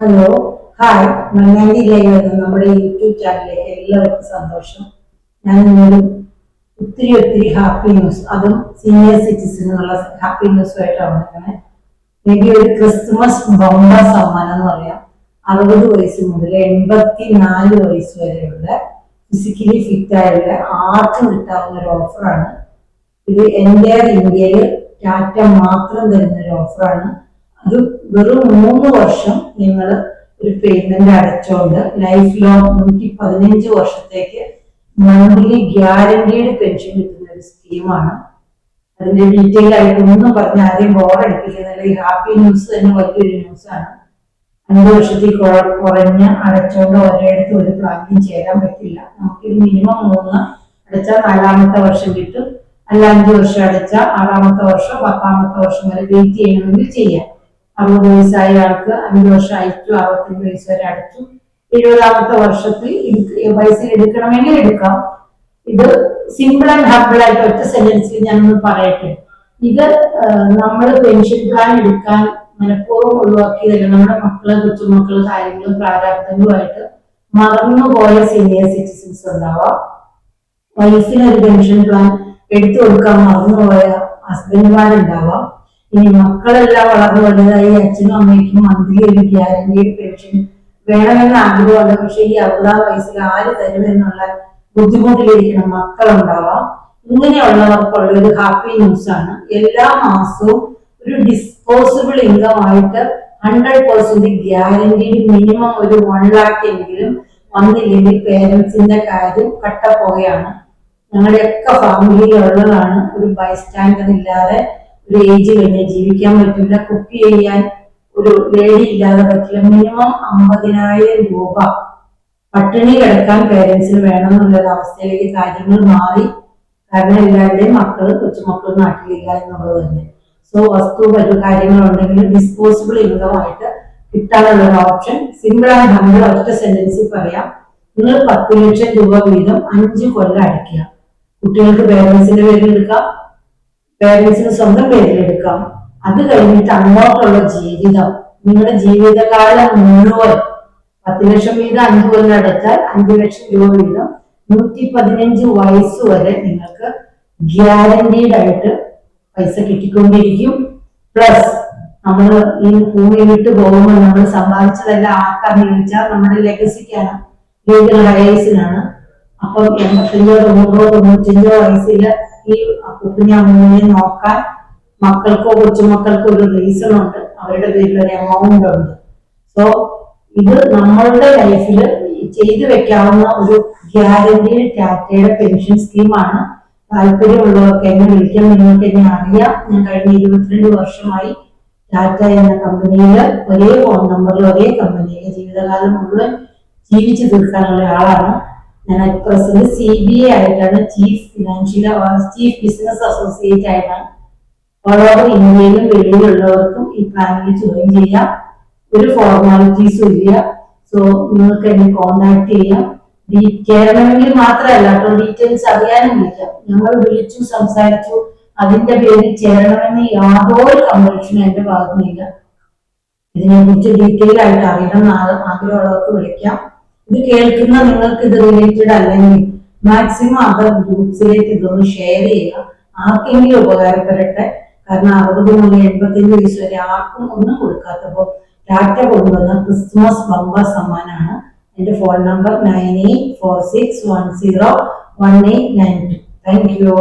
Hello hi Mannandi live നമ്മുടെ YouTube ചാനലിലേക്ക് എല്ലാവർക്കും സന്തോഷം. ഞാൻ ഇന്നൊരു ഒത്തിരി ഒത്തിരി ഹാപ്പി ന്യൂസ് അതും സീനിയർ സിറ്റിസണുള്ള ഹാപ്പി ന്യൂസുമായിട്ടാണ് വന്നിരിക്കുന്നത് മേ ബി ഒരു ക്രിസ്മസ് ബൊമ്പ സമ്മാനം എന്ന് പറയാം. അറുപത് വയസ്സ് മുതൽ എൺപത്തി നാല് വയസ്സ് വരെയുള്ള ഫിസിക്കലി ഫിറ്റ് ആയുള്ള ആർക്കും കിട്ടാവുന്ന ഒരു ഓഫറാണ് ഇത് എന്റെ ഇന്ത്യയിൽ ടാറ്റ മാത്രം തരുന്ന ഒരു ഓഫറാണ് അത് വെറും മൂന്ന് വർഷം നിങ്ങൾ ഒരു പേയ്മെന്റ് അടച്ചോണ്ട് ലൈഫ് ലോങ് നൂറ്റി പതിനഞ്ച് വർഷത്തേക്ക് മന്ത്ലി ഗ്യാരണ്ടീഡ് പെൻഷൻ കിട്ടുന്ന ഒരു സ്കീമാണ് അതിന്റെ ഡീറ്റെയിൽ ആയിട്ട് ഒന്നും പറഞ്ഞ ആദ്യം ബോർഡ് അടിപ്പിക്കുന്നില്ല ഈ ഹാപ്പി ന്യൂസ് തന്നെ വലിയൊരു ആണ്. അഞ്ച് വർഷത്തിൽ കുറ- കുറഞ്ഞ അടച്ചുകൊണ്ട് ഒരിടത്ത് ഒരു പ്ലാനിലും ചേരാൻ പറ്റില്ല. നമുക്ക് മിനിമം മൂന്ന് അടച്ചാൽ നാലാമത്തെ വർഷം കിട്ടും. അല്ല അഞ്ച് വർഷം അടച്ചാൽ ആറാമത്തെ വർഷം പത്താമത്തെ വർഷം വരെ വെയിറ്റ് ചെയ്യണമെങ്കിൽ ചെയ്യാം. അറുപത് വയസ്സായ ആൾക്ക് അഞ്ച് വർഷം അയച്ചു അറുപത്തഞ്ച് വയസ്സ് വരെ അടച്ചു എഴുപതാമത്തെ വർഷത്തിൽ പൈസ എടുക്കണമെങ്കിൽ എടുക്കാം. ഇത് സിമ്പിൾ ആൻഡ് ഹബിൾ ആയിട്ട് ഒറ്റ സെന്റൻസിൽ ഞാനൊന്ന് പറയട്ടെ. ഇത് നമ്മൾ പെൻഷൻ പ്ലാൻ എടുക്കാൻ മനഃപൂർവം ഒഴിവാക്കിയതല്ല നമ്മുടെ മക്കളെ കൊച്ചുമക്കളെ കാര്യങ്ങളും പ്രാരാബ്ദങ്ങളുമായിട്ട് മറന്നുപോയ സീനിയർ സിറ്റിസൺസ് ഉണ്ടാവാം. വൈഫിന് ഒരു പെൻഷൻ പ്ലാൻ എടുത്തു കൊടുക്കാൻ മറന്നുപോയ ഹസ്ബൻഡുമാരുണ്ടാവാം ഇനി മക്കളെല്ലാം വളർന്നു വലുതായി അച്ഛനും അമ്മയ്ക്കും മന്ത്രി ഒരു ഗ്യാരണ്ടിയുടെ പെൻഷൻ വേണമെന്ന് ആഗ്രഹമുണ്ട്. പക്ഷെ ഈ അറുപതാം വയസ്സിൽ ആര് തരുമെന്നുള്ള ബുദ്ധിമുട്ടിലിരിക്കണം മക്കളുണ്ടാവാം. ഇങ്ങനെയുള്ളവർക്കുള്ള ഒരു ഹാപ്പി ന്യൂസ് ആണ് എല്ലാ മാസവും ഒരു ഡിസ്പോസിബിൾ ഇൻകം ആയിട്ട് ഹൺഡ്രഡ് പെർസെന്റ് ഗ്യാരണ്ടീഡ് മിനിമം ഒരു വൺ ലാക്ക് എങ്കിലും വന്നില്ലെങ്കിൽ പേരൻസിന്റെ കാര്യം കട്ടപ്പോയാണ് ഞങ്ങളുടെയൊക്കെ ഫാമിലിയിലുള്ളതാണ് ഒരു ബൈസ്റ്റാൻഡർ ഇല്ലാതെ ഒരു ഏജ് കഴിഞ്ഞ് ജീവിക്കാൻ പറ്റില്ല കുക്ക് ചെയ്യാൻ ഒരു ലേഡി ഇല്ലാതെ പറ്റില്ല. മിനിമം അമ്പതിനായിരം രൂപ പട്ടിണി കിടക്കാൻ പേരൻസിന് വേണം എന്നുള്ള അവസ്ഥയിലേക്ക് കാര്യങ്ങൾ മാറി. കാരണം എല്ലാവരുടെയും മക്കൾ കൊച്ചുമക്കൾ നാട്ടിലില്ല എന്നുള്ളത് തന്നെ. സോ വസ്തു കാര്യങ്ങളുണ്ടെങ്കിൽ ഡിസ്പോസിബിൾ ഇൻകം ആയിട്ട് കിട്ടാനുള്ള ഓപ്ഷൻ സിമ്പിൾ ആൻഡ് ഹമ്പിൾ ഒറ്റ സെന്റൻസിൽ പറയാം. നിങ്ങൾ പത്ത് ലക്ഷം രൂപ വീതം അഞ്ച് കൊല്ലം അടയ്ക്കുക. കുട്ടികൾക്ക് പേരൻസിന്റെ പേരിൽ എടുക്കാം. പേരൻസിന് സ്വന്തം പേരിൽ എടുക്കാം അത് കഴിഞ്ഞിട്ട് അങ്ങോട്ടുള്ള ജീവിതം. നിങ്ങളുടെ ജീവിതകാലം മുഴുവൻ പത്ത് ലക്ഷം വീതം അഞ്ചു കൊല്ലം അടച്ചാൽ അഞ്ചു ലക്ഷം രൂപ വീതം നൂറ്റി പതിനഞ്ച് വയസ്സ് വരെ നിങ്ങൾക്ക് ഗ്യാരണ്ടീഡ് ആയിട്ട് പൈസ കിട്ടിക്കൊണ്ടിരിക്കും. പ്ലസ് നമ്മൾ ഈ ഭൂമി വിട്ട് പോകുമ്പോൾ നമ്മൾ സമ്പാദിച്ചതെല്ലാം ആർക്കാന്ന് ചോദിച്ചാൽ നമ്മുടെ ലെഗസിക്കാണ്. ലീഗൽ ഹയേഴ്സിനാണ്. അപ്പം എൺപത്തഞ്ചോ തൊണ്ണൂറോ തൊണ്ണൂറ്റഞ്ചോ വയസ്സിൽ ഈ കുട്ടിനെ അമ്മൂനെ നോക്കാൻ മക്കൾക്കോ കൊച്ചുമക്കൾക്കോ ഒരു റീസൺ ഉണ്ട്. അവരുടെ പേരിൽ ഒരു എമൗണ്ട് ഉണ്ട്. സോ ഇത് നമ്മളുടെ ലൈഫിൽ ചെയ്തു വെക്കാവുന്ന ഒരു ഗ്യാരണ്ടീഡ് ടാറ്റയുടെ പെൻഷൻ സ്കീമാണ് താല്പര്യമുള്ളവർക്ക് എന്നെ വിളിക്കാൻ നിങ്ങൾക്ക് എന്നെ അറിയാം. ഞാൻ കഴിഞ്ഞ ഇരുപത്തിരണ്ട് വർഷമായി ടാറ്റ എന്ന കമ്പനിയിൽ ഒരേ ഫോൺ നമ്പറിൽ ഒരേ കമ്പനിയിൽ ജീവിതകാലം മുഴുവൻ ജീവിച്ചു തീർക്കാനുള്ള ആളാണ്. ഞാൻ at present C B A ആയിട്ടാണ് chief financial chief business associate ആയിട്ടാണ് ഓൾ ഓവർ ഇന്ത്യയിലും വെളിയിലുള്ളവർക്കും ഈ പ്ലാനിൽ ജോയിൻ ചെയ്യാം. ഒരു ഫോർമാലിറ്റീസും ഇല്ല. സോ നിങ്ങൾക്ക് എന്നെ കോണ്ടാക്ട് ചെയ്യാം. കേരളമെങ്കിൽ മാത്രമല്ല കേട്ടോ ഡീറ്റെയിൽസ് അറിയാനും വിളിക്കാം ഞങ്ങൾ വിളിച്ചു സംസാരിച്ചു. അതിന്റെ പേരിൽ ചേരണമെന്ന് യാതൊരു കമ്പൽഷനും എന്റെ ഭാഗത്തുനിന്നില്ല ഇതിനെ കുറിച്ച് ഡീറ്റെയിൽ ആയിട്ട് അറിയണം ആഗ്രഹമുള്ളവർക്ക് വിളിക്കാം. ഇത് കേൾക്കുന്ന നിങ്ങൾക്ക് ഇത് റിലേറ്റഡ് അല്ലെങ്കിൽ മാക്സിമം അതർ ഗ്രൂപ്പ്സിലേക്ക് ഇതൊന്ന് ഷെയർ ചെയ്യുക. ആർക്കെങ്കിലും ഉപകാരപ്പെടട്ടെ. കാരണം അറുപത് മുതൽ എൺപത്തഞ്ച് വയസ്സ് വരെ ആർക്കും ഒന്നും കൊടുക്കാത്തപ്പോൾ ടാറ്റ കൊണ്ടുവന്ന ക്രിസ്മസ് ബമ്പർ സമ്മാനാണ്. എന്റെ phone number nine eight four six one zero one eight nine two thank you